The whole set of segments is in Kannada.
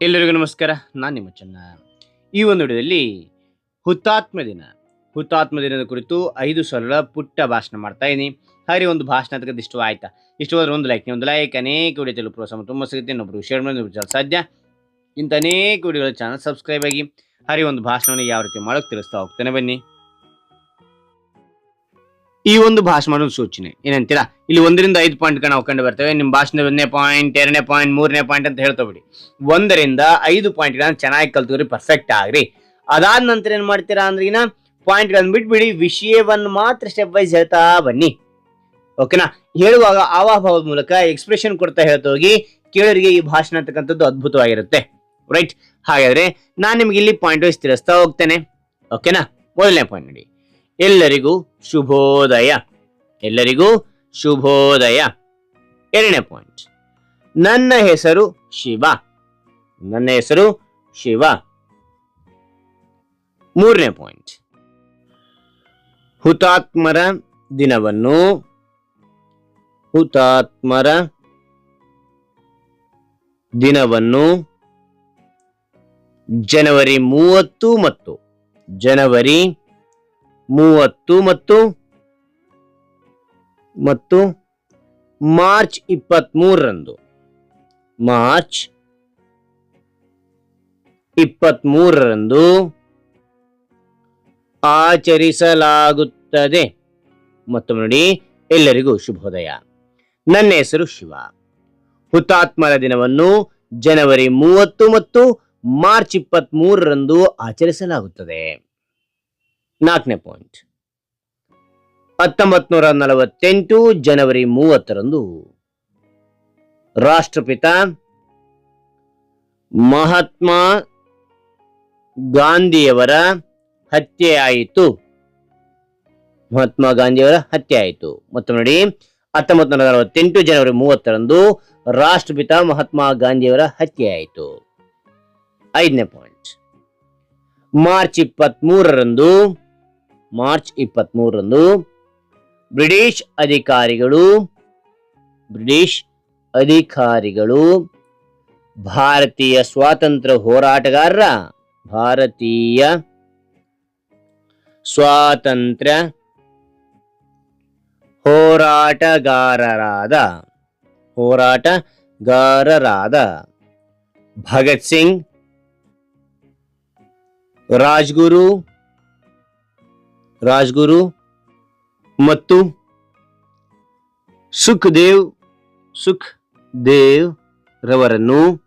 ಎಲ್ಲರಿಗೂ ನಮಸ್ಕಾರ. ನಾನು ನಿಮ್ಮ ಚೆನ್ನ. ಈ ಒಂದು ವಿಡಿಯೋದಲ್ಲಿ ಹುತಾತ್ಮ ದಿನ. ಹುತಾತ್ಮ ದಿನದ ಕುರಿತು ಐದು ಸರಳ ಪುಟ್ಟ ಭಾಷಣ ಮಾಡ್ತಾ ಇದ್ದೀನಿ ಹಾಗೆ ಒಂದು ಭಾಷಣ ತಗದು ಇಷ್ಟು ಆಯ್ತಾ? ಇಷ್ಟವಾದ್ರೆ ಒಂದು ಲೈಕ್ ಒಂದು ಲೈಕ್ ಅನೇಕ ವಿಡಿಯೋ ತೆಲುಗು ಪ್ರೋತ್ಸಾಹ ತುಂಬ ಸಿಗುತ್ತೆ. ಇನ್ನೊಬ್ರು ಶೇರ್ ಮಾಡಿ ಸಾಧ್ಯ. ಇಂಥ ಅನೇಕ ವಿಡಿಯೋಗಳ ಚಾನಲ್ ಸಬ್ಸ್ಕ್ರೈಬ್ ಆಗಿ ಹರಿ ಒಂದು ಭಾಷಣವನ್ನು ಯಾವ ರೀತಿ ಮಾಡೋಕ್ಕೆ ತಿಳಿಸ್ತಾ ಹೋಗ್ತಾನೆ ಬನ್ನಿ. ಈ ಒಂದು ಭಾಷಣದ ಸೂಚನೆ. ಏನಂತೀರಾ? ಇಲ್ಲಿ ಒಂದರಿಂದ ಐದು ಪಾಯಿಂಟ್ ನಾವು ಕಂಡು ಬರ್ತೇವೆ. ನಿಮ್ಮ ಭಾಷಣದ ಒಂದನೇ ಪಾಯಿಂಟ್ ಎರಡನೇ ಪಾಯಿಂಟ್ ಮೂರನೇ ಪಾಯಿಂಟ್ ಅಂತ ಹೇಳ್ತಾ ಬಿಡಿ. ಒಂದರಿಂದ ಐದು ಪಾಯಿಂಟ್ಗಳನ್ನ ಚೆನ್ನಾಗಿ ಕಲ್ತ್ಕೊರಿ ಪರ್ಫೆಕ್ಟ್ ಆಗ್ರಿ. ಅದಾದ ನಂತರ ಏನ್ ಮಾಡ್ತೀರಾ ಅಂದ್ರೆ ಇನ್ನ ಪಾಯಿಂಟ್ಗಳನ್ನ ಬಿಟ್ಬಿಡಿ, ವಿಷಯವನ್ನು ಮಾತ್ರ ಸ್ಟೆಪ್ ವೈಸ್ ಹೇಳ್ತಾ ಬನ್ನಿ. ಓಕೆನಾ ಹೇಳುವಾಗ ಆವಾಭಾವದ ಮೂಲಕ ಎಕ್ಸ್ಪ್ರೆಷನ್ ಕೊಡ್ತಾ ಹೇಳ್ತಾ ಹೋಗಿ, ಕೇಳೋರಿಗೆ ಈ ಭಾಷಣ ಅಂತಕ್ಕಂಥದ್ದು ಅದ್ಭುತವಾಗಿರುತ್ತೆ. ರೈಟ್ ಹಾಗಾದ್ರೆ ನಾನು ನಿಮ್ಗೆ ಇಲ್ಲಿ ಪಾಯಿಂಟ್ ವೈಸ್ ತಿಳಿಸ್ತಾ ಹೋಗ್ತೇನೆ. ಓಕೆನಾ ಮೊದಲನೇ ಪಾಯಿಂಟ್ ನೋಡಿ. ಎಲ್ಲರಿಗೂ ಶುಭೋದಯ. ಎಲ್ಲರಿಗೂ ಶುಭೋದಯ. ಎರಡನೇ ಪಾಯಿಂಟ್ ನನ್ನ ಹೆಸರು ಶಿವ. ನನ್ನ ಹೆಸರು ಶಿವ. ಮೂರನೇ ಪಾಯಿಂಟ್ ಹುತಾತ್ಮರ ದಿನವನ್ನು ಹುತಾತ್ಮರ ದಿನವನ್ನು ಜನವರಿ ಮೂವತ್ತು ಮತ್ತು ಜನವರಿ ಮೂವತ್ತು ಮತ್ತು ಮತ್ತು ಮಾರ್ಚ್ ಇಪ್ಪತ್ಮೂರರಂದು. ಮಾರ್ಚ್ ಇಪ್ಪತ್ಮೂರರಂದು ಆಚರಿಸಲಾಗುತ್ತದೆ. ಮತ್ತು ನೋಡಿ, ಎಲ್ಲರಿಗೂ ಶುಭೋದಯ. ನನ್ನ ಹೆಸರು ಶಿವ. ಹುತಾತ್ಮರ ದಿನವನ್ನು ಜನವರಿ ಮೂವತ್ತು ಮತ್ತು ಮಾರ್ಚ್ ಇಪ್ಪತ್ತ್ ಮೂರರಂದು ಆಚರಿಸಲಾಗುತ್ತದೆ. ನಾಲ್ಕನೇ ಪಾಯಿಂಟ್ ಹತ್ತೊಂಬತ್ ನೂರ ನಲವತ್ತೆಂಟು ಜನವರಿ ಮೂವತ್ತರಂದು ರಾಷ್ಟ್ರಪಿತ ಮಹಾತ್ಮ ಗಾಂಧಿಯವರ ಹತ್ಯೆ ಆಯಿತು. ಮಹಾತ್ಮ ಗಾಂಧಿಯವರ ಹತ್ಯೆ ಆಯಿತು. ಮತ್ತೊಮ್ಮೆ ನೋಡಿ ಹತ್ತೊಂಬತ್ತು ನೂರ ನಲವತ್ತೆಂಟು ಜನವರಿ ಮೂವತ್ತರಂದು ರಾಷ್ಟ್ರಪಿತ ಮಹಾತ್ಮ ಗಾಂಧಿಯವರ ಹತ್ಯೆ ಆಯಿತು. ಐದನೇ ಪಾಯಿಂಟ್ ಮಾರ್ಚ್ ಇಪ್ಪತ್ತ್ ಮೂರರಂದು ಮಾರ್ಚ್ ಇಪ್ಪತ್ತ್ ಮೂರರಂದು ಬ್ರಿಟಿಷ್ ಅಧಿಕಾರಿಗಳು ಬ್ರಿಟಿಷ್ ಅಧಿಕಾರಿಗಳು, ಭಾರತೀಯ ಸ್ವಾತಂತ್ರ್ಯ ಹೋರಾಟಗಾರರ, ಭಾರತೀಯ ಸ್ವಾತಂತ್ರ್ಯ ಹೋರಾಟಗಾರರಾದ ಹೋರಾಟಗಾರರಾದ ಭಗತ್ ಸಿಂಗ್, ರಾಜ್ಗುರು ರಾಜ್ಗುರು ಮತ್ತು ಸುಖದೇವ್ ಸುಖ್ ದೇವ್ ರವರನ್ನು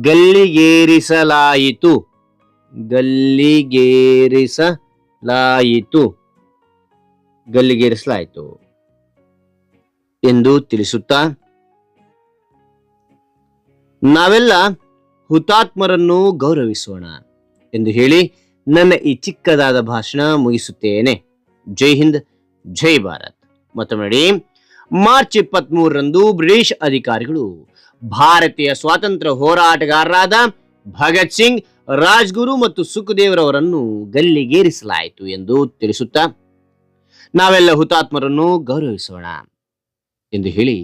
ಗಲ್ಲಿಗೇರಿಸಲಾಯಿತು. ಗಲ್ಲಿಗೇರಿಸಲಾಯಿತು. ಗಲ್ಲಿಗೇರಿಸಲಾಯಿತು ಎಂದು ತಿಳಿಸುತ್ತಾ, ನಾವೆಲ್ಲ ಹುತಾತ್ಮರನ್ನು ಗೌರವಿಸೋಣ ಎಂದು ಹೇಳಿ ನನ್ನ ಈ ಚಿಕ್ಕದಾದ ಭಾಷಣ ಮುಗಿಸುತ್ತೇನೆ. ಜೈ ಹಿಂದ್, ಜೈ ಭಾರತ್. ಮತ್ತೊಮ್ಮೆ ನೋಡಿ, ಮಾರ್ಚ್ ಇಪ್ಪತ್ತ್ ಮೂರರಂದು ಬ್ರಿಟಿಷ್ ಅಧಿಕಾರಿಗಳು ಭಾರತೀಯ ಸ್ವಾತಂತ್ರ್ಯ ಹೋರಾಟಗಾರರಾದ ಭಗತ್ ಸಿಂಗ್, ರಾಜ್ಗುರು ಮತ್ತು ಸುಖದೇವ್ರವರನ್ನು ಗಲ್ಲಿಗೇರಿಸಲಾಯಿತು ಎಂದು ತಿಳಿಸುತ್ತಾ, ನಾವೆಲ್ಲ ಹುತಾತ್ಮರನ್ನು ಗೌರವಿಸೋಣ ಎಂದು ಹೇಳಿ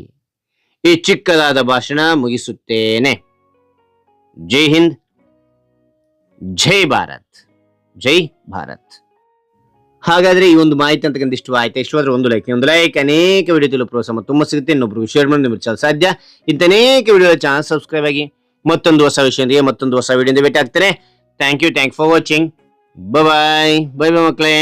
ಈ ಚಿಕ್ಕದಾದ ಭಾಷಣ ಮುಗಿಸುತ್ತೇನೆ. ಜೈ ಹಿಂದ್, ಜೈ ಭಾರತ್. ಜೈ ಭಾರತ್. ಹಾಗಾದ್ರೆ ಈ ಒಂದು ಮಾಹಿತಿ ಅಂತಕ್ಕಂಥ ಇಷ್ಟ ಆಯ್ತು? ಇಷ್ಟವಾದ್ರೆ ಒಂದು ಲೈಕ್ ಒಂದು ಲೈಕ್ ಅನೇಕ ವಿಡಿಯೋ ಪ್ರೋತ್ಸಾಹ ತುಂಬ ಸಿಗುತ್ತೆ. ಇನ್ನೊಬ್ರು ಶೇರ್ ಮಾಡಿ, ನಿಮ್ಗೆ ಸಾಧ್ಯ. ಇಂಥ ಅನೇಕ ವಿಡಿಯೋ ಚಾನಲ್ ಸಬ್ಸ್ಕ್ರೈಬ್ ಆಗಿ ಮತ್ತೊಂದು ಹೊಸ ವಿಷಯದೊಂದಿಗೆ ಮತ್ತೊಂದು ಹೊಸ ವಿಡಿಯೋದಿಂದ ಭೇಟಿ ಆಗ್ತಾರೆ. Thank you thank for watching bye bye bye ಮಕ್ಕಳೇ.